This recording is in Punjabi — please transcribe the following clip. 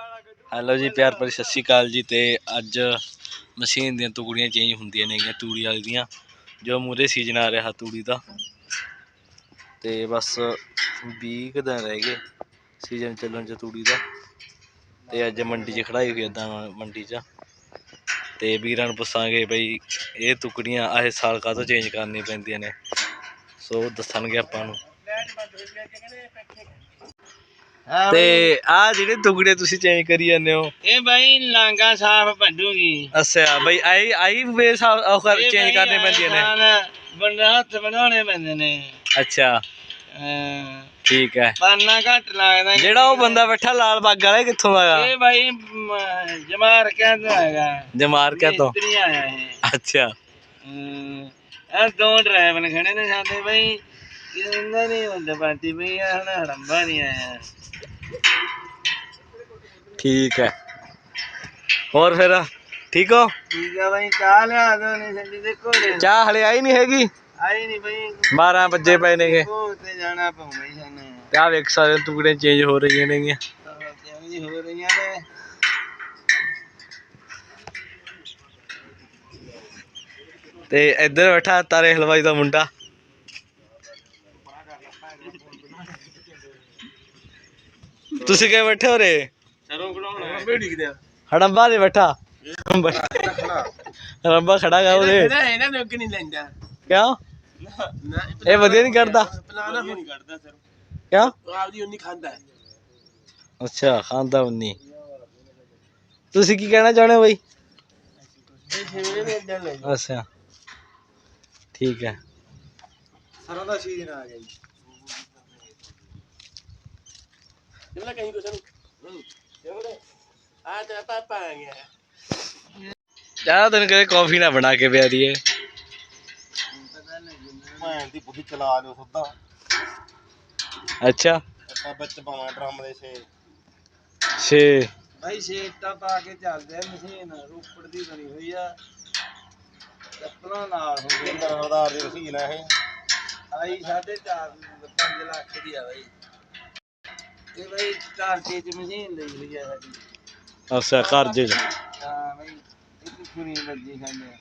ਹੈਲੋ ਜੀ, ਪਿਆਰ ਭਰੀ ਸਤਿ ਸ਼੍ਰੀ ਅਕਾਲ ਜੀ ਤੇ ਅੱਜ ਮਸ਼ੀਨ ਦੀਆਂ ਟੁਕੜੀਆਂ ਚੇਂਜ ਹੁੰਦੀਆਂ ਨੇਗੀਆਂ ਤੂੜੀ ਵਾਲੀ ਦੀਆਂ, ਜੋ ਮੂਰੇ ਸੀਜ਼ਨ ਆ ਰਿਹਾ ਤੂੜੀ ਦਾ। ਤੇ ਬਸ 20 ਕੁ ਦਿਨ ਰਹਿ ਗਏ ਸੀਜ਼ਨ ਚੱਲਣ ਚ ਤੂੜੀ ਦਾ। ਤੇ ਅੱਜ ਮੰਡੀ 'ਚ ਖੜਾਈ ਹੋਈ ਏਦਾਂ ਮੰਡੀ 'ਚ। ਤੇ ਵੀਰਾਂ ਨੂੰ ਪੁੱਛਾਂਗੇ ਬਈ, ਇਹ ਟੁਕੜੀਆਂ ਆਏ ਸਾਲ ਕਾਹਤੋਂ ਚੇਂਜ ਕਰਨੀ ਪੈਂਦੀਆਂ ਨੇ? ਸੋ ਦੱਸਣਗੇ ਆਪਾਂ ਨੂੰ। ਤੇ ਆ ਜਿਹੜੇ ਟੁਕੜੇ ਤੁਸੀਂ ਚੇਂਜ ਕਰੀ ਜਾਂਦੇ ਹੋ। ਇਹ ਬਾਈ ਲਾਂਗਾ ਸਾਫ਼ ਭੰਡੂਗੀ। ਅੱਛਾ ਬਈ ਆਈ ਆਈ ਵੇ ਉਹ ਕਰ ਚੇਂਜ ਕਰਨੇ ਪੈਂਦੀਆਂ ਨੇ। ਬੰਦਾ ਹੱਥ ਬਣਾਉਣੇ ਪੈਂਦੇ ਨੇ। ਅੱਛਾ। ਠੀਕ ਹੈ। ਪਾਨਾ ਘੱਟ ਲੱਗਦਾ। ਜਿਹੜਾ ਉਹ ਬੰਦਾ ਬੈਠਾ ਲਾਲ ਬਾਗ ਵਾਲਾ ਇਹ ਕਿੱਥੋਂ ਆਇਆ? ਇਹ ਬਾਈ ਜਮਾਰ ਕਹਿੰਦਾ ਹੈਗਾ ਜਮਾਰ ਕਿਆ ਤੋਂ? ਮਿਸਤਰੀ ਆਇਆ ਇਹ। ਅੱਛਾ। ਇਹ ਦੋ ਡਰਾਈਵਰ ਖੜੇ ਨੇ ਸਾਡੇ ਬਾਈ। ਠੀਕ ਹੈ। ਹੋਰ ਫਿਰ ਠੀਕ ਹੋ? ਠੀਕ ਆ ਬਾਈ ਚਾਹ ਲਿਆ ਦੋ ਨਹੀਂ ਸੰਦੀ ਦੇ ਕੋਲੇ ਚਾਹ ਹਲੇ ਆਈ ਨਹੀਂ ਹੈਗੀ? ਆਈ ਨਹੀਂ ਬਾਈ। 12 ਵਜੇ ਪਏ ਨੇਗੇ। ਤੇ ਜਾਣਾ ਪਊ ਬਾਈ ਸਾਨੂੰ। ਤੇ ਆ ਵੇਖ ਸਾਰੇ ਟੁਕੜੇ ਚੇਂਜ ਹੋ ਰਹੀਆਂ ਨੇਗੀਆਂ। ਚੇਂਜ ਹੋ ਰਹੀਆਂ ਨੇ ਤੇ ਇੱਧਰ ਬੈਠਾ ਤਾਰੇ ਹਲਵਾਈ ਦਾ ਮੁੰਡਾ। ਤੁਸੀਂ ਕਿਵੇਂ ਬੈਠੇ ਹੋ ਰੇ ਸਰੋਂ ਕਢਾਉਣਾ ਬੇੜੀ ਕਿਤੇ ਹੜੰਬਾ ਦੇ ਬੈਠਾ। ਹੜੰਬਾ ਖੜਾ ਗਾ ਉਹਦੇ ਇਹਦਾ ਇਹਨਾਂ ਨੂੰ ਨਹੀਂ ਲੈਂਦਾ ਕਿਉਂ? ਇਹ ਵਧੀਆ ਨਹੀਂ ਕਰਦਾ ਪਲਾਨਾ ਨਹੀਂ ਕੱਢਦਾ। ਸਰ ਕਿਉਂ? ਆਪਦੀ ਉਨੀ ਖਾਂਦਾ ਅੱਛਾ, ਖਾਂਦਾ ਉਨੀ। ਤੁਸੀਂ ਕੀ ਕਹਿਣਾ ਚਾਹੁੰਦੇ ਹੋ ਬਈ? ਅੱਛਾ। ਠੀਕ ਹੈ। ਸਰੋਂ ਦਾ ਸੀਜ਼ਨ ਆ ਗਿਆ ਜੀ। ਜਿਵੇਂ ਕਹੀਂ ਕੋ ਸਾਨੂੰ ਆ ਤੇ ਪਾਪਾ ਆ ਗਿਆ। ਜ਼ਿਆਦਾ ਦਿਨ ਕਦੇ ਕਾਫੀ ਨਾ ਬਣਾ ਕੇ ਪਿਆ ਦੀਏ ਮੈਂ ਦੀ ਬੁੱਢੀ ਚਲਾ ਲਿਓ ਸੁੱਧਾ ਅੱਛਾ। ਆਪਾਂ ਵਿੱਚ ਪਾਵਾਂ ਡਰਮ ਦੇ ਸੇ ਛੇ। ਭਾਈ ਸ਼ੇਟਾ ਪਾ ਕੇ ਚੱਲਦੇ ਆ ਮਸ਼ੀਨ। ਰੋਪੜ ਦੀ ਬਣੀ ਹੋਈ ਆ। ਚੱਪਲਾਂ ਨਾਲ ਹੁੰਦੇ ਦੀ ਮਸ਼ੀਨ ਆ ਇਹ। ਆਈ 4.5 5 ਲੱਖ ਦੀ ਆ ਬਾਈ। ਇਹ ਬਾਈ ਕਾਰਜੇ ਚ ਮਸ਼ੀਨ ਲਈ ਹੋਈ ਆ ਸਾਡੀ। ਅੱਛਾ ਘਰ ਜੇ ਹਾਂ ਬਾਈ ਇਹ ਕੁਣੀ ਲੱਗੀ ਖਾਂਦੇ